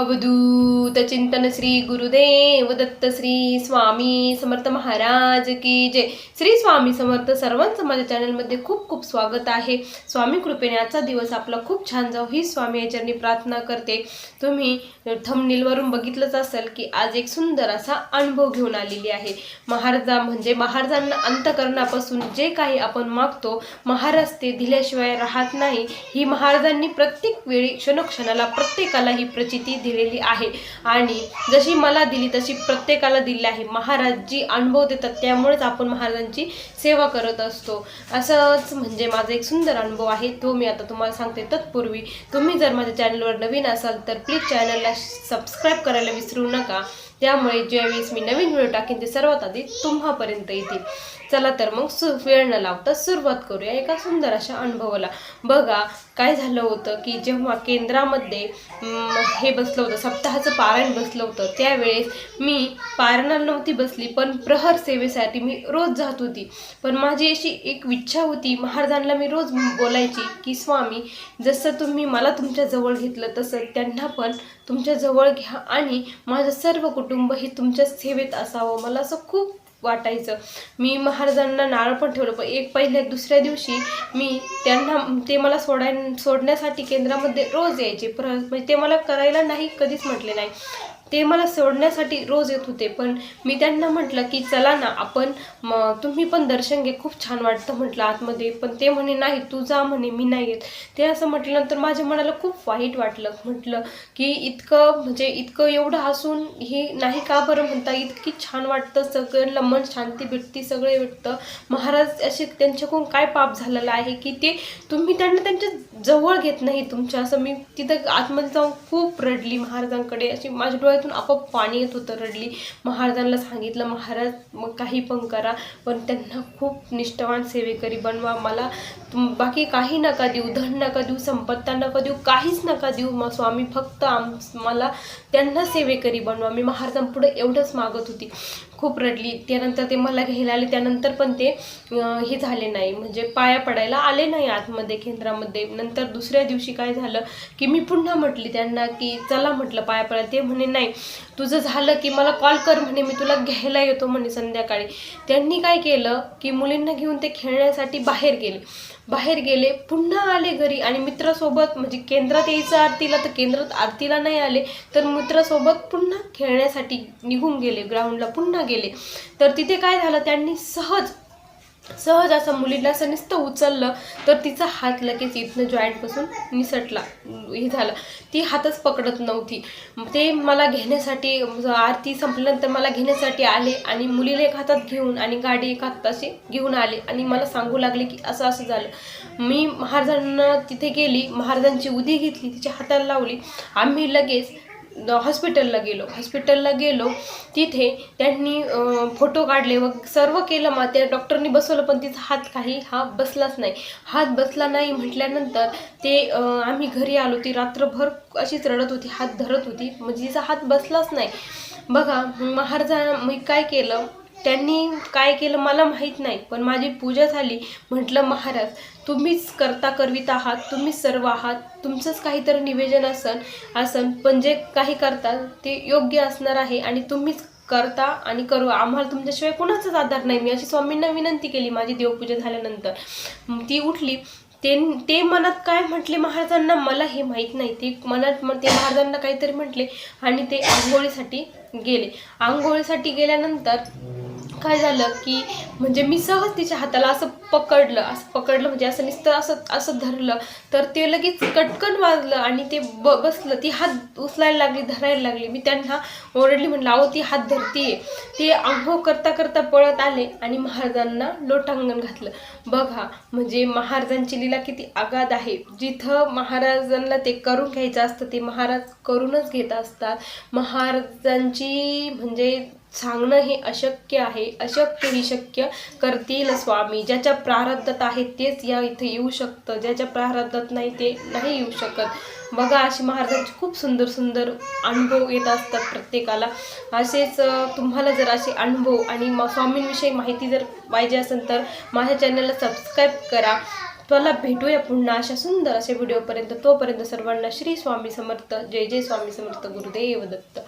अवधूत चिंतन श्री गुरुदेव दत्त श्री स्वामी समर्थ महाराज की जय. श्री स्वामी समर्थ सर्वांचं माझ्या चॅनलमध्ये खूप खूप स्वागत आहे. स्वामी कृपेने आजचा दिवस आपला खूप छान जाऊ ही स्वामी याच्यानी प्रार्थना करते. तुम्ही थमनीलवरून बघितलंच असेल की आज एक सुंदर असा अनुभव घेऊन आलेली आहे. महाराजा म्हणजे महाराजांना अंतकरणापासून जे काही आपण मागतो महाराज ते दिल्याशिवाय राहत नाही. ही महाराजांनी प्रत्येक वेळी क्षणक्षणाला प्रत्येकाला ही प्रचिती दिलेली आहे. आणि जशी मला दिली तशी प्रत्येकाला दिली आहे. महाराज जी अनुभव देतात त्यामुळेच आपण महाराजांची सेवा करत असतो. असंच म्हणजे माझा एक सुंदर अनुभव आहे. तो मी आता तुम्हाला सांगते तत्पूर्वी. तुम्ही जर माझ्या चॅनलवर नवीन असाल तर प्लीज चॅनलला सबस्क्राईब करायला विसरू नका. त्यामुळे ज्यावेळेस मी नवीन व्हिडिओ टाकेन ते सर्वात आधी तुम्हापर्यंत येतील. चला तर मग सु वेळ न लावता सुरुवात करूया एका सुंदर अशा अनुभवाला. बघा काय झालं होतं की जेव्हा केंद्रामध्ये हे बसलं होतं सप्ताहाचं पारायण बसलं होतं त्यावेळेस मी पारायणाला नव्हती बसली पण प्रहर सेवेसाठी मी रोज जात होती. पण माझी अशी एक इच्छा होती महाराजांना मी रोज बोलायची की स्वामी जसं तुम्ही मला तुमच्या जवळ घेतलं तसं त्यांना पण तुमच्या जवळ घ्या आणि माझं सर्व कुटुंब हे तुमच्या सेवेत असावं. मला असं खूप वाटायचं. मी महाराजांना नारळ पण ठेवलं पण एक पहिल्या दुसऱ्या दिवशी मी त्यांना ते मला सोडाय सोडण्यासाठी केंद्रामध्ये रोज यायचे. पर म्हणजे ते मला करायला नाही कधीच म्हटले नाही. ते मला सोडण्यासाठी रोज येत होते. पण मी त्यांना म्हटलं की चला ना आपण म तुम्ही पण दर्शन घे. खूप छान वाटतं म्हटलं आतमध्ये. पण ते म्हणे नाही तू जा म्हणे मी नाही येत. ते असं म्हटल्यानंतर माझ्या मनाला खूप वाईट वाटलं. म्हटलं की इतकं म्हणजे इतकं एवढं हसून हे नाही का बरं म्हणता? इतकी छान वाटतं सगळ्यांना मन शांती भेटते सगळे भेटतं. महाराज असे त्यांच्याकडून काय पाप झालेलं आहे की ते तुम्ही त्यांना त्यांच्या जवळ घेत नाही तुमच्या असं मी तिथं आतमध्ये जाऊन खूप रडली महाराजांकडे. अशी माझ्या डोळ्यातून आपोआप पाणी येत होतं रडली. महाराजांना सांगितलं महाराज मग काही पण करा पण त्यांना खूप निष्ठावान सेवेकरी बनवा. मला बाकी काही नका देऊ धन नका देऊ संपत्ता नका देऊ काहीच नका देऊ. मग स्वामी फक्त आम मला त्यांना सेवेकरी बनवा. मी महाराजांपुढे एवढंच मागत होती. खूप रडली. त्यानंतर ते मला घ्यायला आले. त्यानंतर पण ते हे झाले नाही. म्हणजे पाया पडायला आले नाही आतमध्ये केंद्रामध्ये. नंतर दुसऱ्या दिवशी काय झालं की मी पुन्हा म्हटली त्यांना की चला म्हटलं पाया पडायला. ते म्हणे नाही तुझं झालं की मला कॉल कर म्हणे. मी तुला घ्यायला येतो म्हणे संध्याकाळी. त्यांनी काय केलं की मुलींना घेऊन ते खेळण्यासाठी बाहेर गेले. बाहेर गेले पुन्हा आले घरी आणि मित्रासोबत म्हणजे केंद्रात यायचं आरतीला तर केंद्रात आरतीला नाही आले तर मित्रासोबत पुन्हा खेळण्यासाठी निघून गेले ग्राउंडला पुन्हा गेले. तर तिथे काय झालं? त्यांनी सहज सहज असं मुलीला असं नुसतं उचललं तर तिचा हात लगेच इथनं जॉईंटपासून निसटला. हे झालं. ती हातच पकडत नव्हती. ते मला घेण्यासाठी आरती संपल्यानंतर मला घेण्यासाठी आले आणि मुलीला एक हातात घेऊन आणि गाडी एक हातात असे घेऊन आले आणि मला सांगू लागले की असं असं झालं. मी महाराजांना तिथे गेली महाराजांची उदी घेतली तिच्या हाताला लावली. आम्ही लगेच हॉस्पिटलला गेलो. हॉस्पिटलला गेलो. तिथे त्यांनी फोटो काढले व सर्व केलं. मग त्या डॉक्टरनी बसवलं पण तिचा हात काही हा बसलाच नाही. हात बसला नाही म्हटल्यानंतर ते आम्ही घरी आलो. ती रात्रभर अशीच रडत होती हात धरत होती. म्हणजे तिचा हात बसलाच नाही. बघा महाराजा मी काय केलं? त्यांनी काय केलं मला माहीत नाही पण माझी पूजा झाली. म्हटलं महाराज तुम्हीच करता करवित आहात तुम्हीच सर्व आहात तुमचंच काहीतरी निवेदन असन असन पण जे काही करता ते योग्य असणार आहे आणि तुम्हीच करता आणि करू. आम्हाला तुमच्याशिवाय कुणाचाच आधार नाही. मी अशी स्वामींना विनंती केली माझी देवपूजा झाल्यानंतर. ती उठली. ते ते मनात काय म्हटले महाराजांना मला हे माहीत नाही. ते मनात मग ते महाराजांना काहीतरी म्हटले आणि ते आंघोळीसाठी गेले. आंघोळीसाठी गेल्यानंतर काय झालं की म्हणजे मी सहज तिच्या हाताला असं पकडलं असं पकडलं म्हणजे असं नुसतं असं असं धरलं. तर ते लगेच कटकन वाजलं आणि ते ब बसलं. ती हात उचलायला लागली धरायला लागली. मी त्यांना ओरडली म्हणलं अहो ती हात धरतीये. ते आंघोळ करता करता पळत आले आणि महाराजांना लोटांगण घातलं. बघा म्हणजे महाराजांची लीला किती आगाध आहे. जिथं महाराजांना ते करून घ्यायचं असतं ते महाराज करूनच घेत असतात. महाराजांची म्हणजे सांगणं हे अशक्य आहे. अशक्य ही शक्य करतील स्वामी. ज्याच्या प्रारब्धात आहे तेच या इथे येऊ शकतं. ज्याच्या प्रारब्धात नाही ते नाही येऊ शकत. बघा अशी महाराजांचे खूप सुंदर सुंदर अनुभव येत असतात प्रत्येकाला. असेच तुम्हाला जर असे अनुभव आणि म- स्वामींविषयी माहिती जर पाहिजे असेल तर माझ्या चॅनलला सबस्क्राईब करा. तुला भेटूया पुन्हा अशा सुंदर अशा व्हिडिओपर्यंत. तोपर्यंत सर्वांना श्री स्वामी समर्थ. जय जय स्वामी समर्थ. गुरुदेव दत्त.